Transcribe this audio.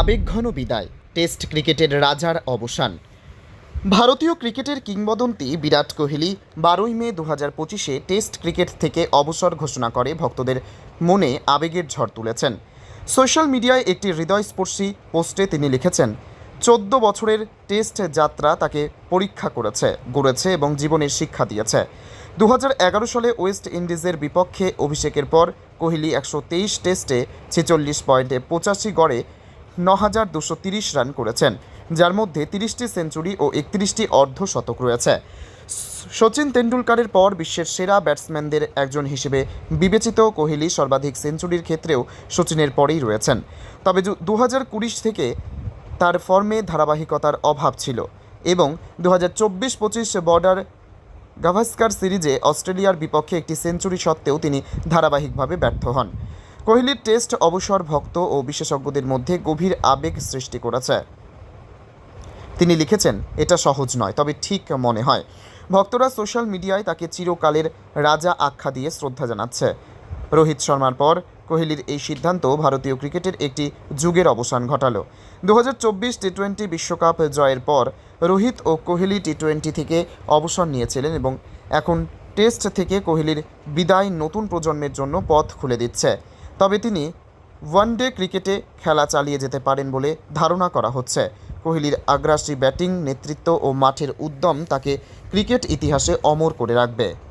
আবেগঘন বিদায়। টেস্ট ক্রিকেটের রাজার অবসান। ভারতীয় ক্রিকেটের কিংবদন্তি বিরাট কোহলি বারোই মে দু হাজার পঁচিশে টেস্ট ক্রিকেট থেকে অবসর ঘোষণা করে ভক্তদের মনে আবেগের ঝড় তুলেছেন। সোশ্যাল মিডিয়ায় একটি হৃদয়স্পর্শী পোস্টে তিনি লিখেছেন, চোদ্দ বছরের টেস্ট যাত্রা তাকে পরীক্ষা করেছে, গড়েছে এবং জীবনের শিক্ষা দিয়েছে। দু হাজার এগারো সালে ওয়েস্ট ইন্ডিজের বিপক্ষে অভিষেকের পর কোহলি একশো তেইশ টেস্টে ছেচল্লিশ পয়েন্টে পঁচাশি গড়ে ন হাজার দুশো তিরিশ রান করেছেন, যার মধ্যে তিরিশটি সেঞ্চুরি ও একত্রিশটি অর্ধশতক রয়েছে। সচিন তেন্ডুলকারের পর বিশ্বের সেরা ব্যাটসম্যানদের একজন হিসেবে বিবেচিত কোহলি সর্বাধিক সেঞ্চুরির ক্ষেত্রেও সচিনের পরেই রয়েছেন। তবে দু হাজার কুড়ি থেকে তার ফর্মে ধারাবাহিকতার অভাব ছিল এবং দু হাজার চব্বিশ বর্ডার গাভাস্কার সিরিজে অস্ট্রেলিয়ার বিপক্ষে একটি সেঞ্চুরি সত্ত্বেও তিনি ধারাবাহিকভাবে ব্যর্থ হন। কোহলির টেস্ট অবসর ভক্ত ও বিশেষজ্ঞদের মধ্যে গভীর আবেগ সৃষ্টি করেছে। তিনি লিখেছেন, এটা সহজ নয়, তবে ঠিক মনে হয়। ভক্তরা সোশ্যাল মিডিয়ায় তাকে চিরকালের রাজা আখ্যা দিয়ে শ্রদ্ধা জানাচ্ছে। রোহিত শর্মার পর কোহলির এই সিদ্ধান্ত ভারতীয় ক্রিকেটের একটি যুগের অবসান ঘটালো। দু হাজার চব্বিশ টি টোয়েন্টি বিশ্বকাপ জয়ের পর রোহিত ও কোহলি টি টোয়েন্টি থেকে অবসর নিয়েছিলেন এবং এখন টেস্ট থেকে কোহলির বিদায় নতুন প্রজন্মের জন্য পথ খুলে দিচ্ছে। তবে তিনি ওয়ানডে ক্রিকেটে খেলা চালিয়ে যেতে পারেন বলে ধারণা করা হচ্ছে। কোহলির আগ্রাসী ব্যাটিং নেতৃত্ব ও মাঠের উদ্যম তাকে ক্রিকেট ইতিহাসে অমর করে রাখবে।